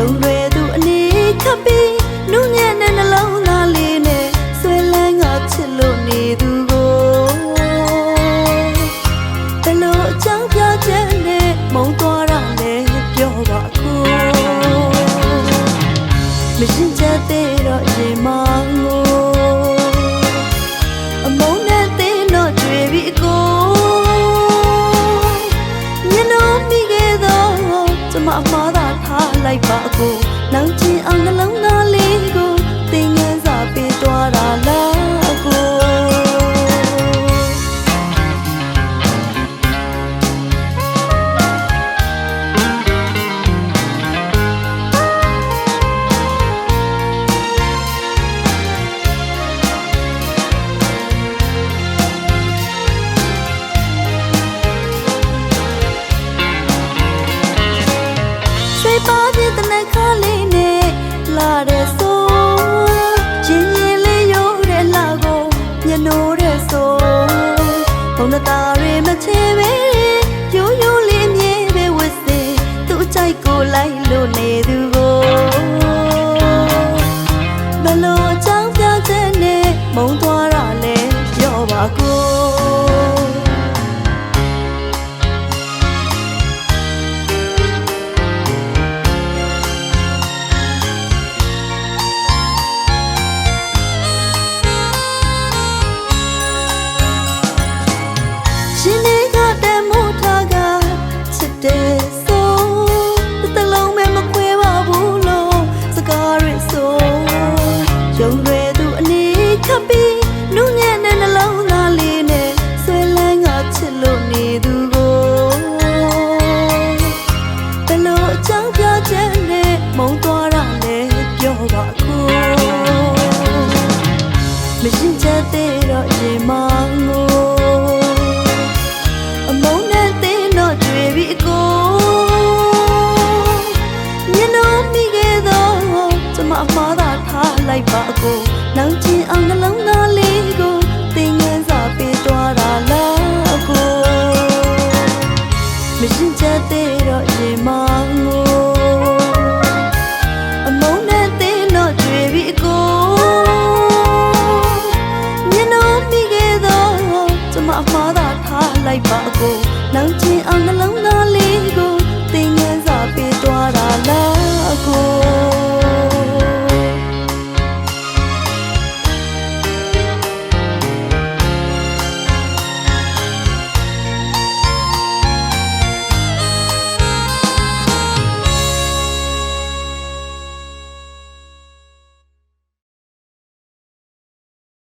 ကြုံတွေ့သူအလေးခပ်ပြီး လိုက်ပါအကိုနောင်ချင်းအောင်နှလုံး ကြိုက် ကိုနောက်ချင်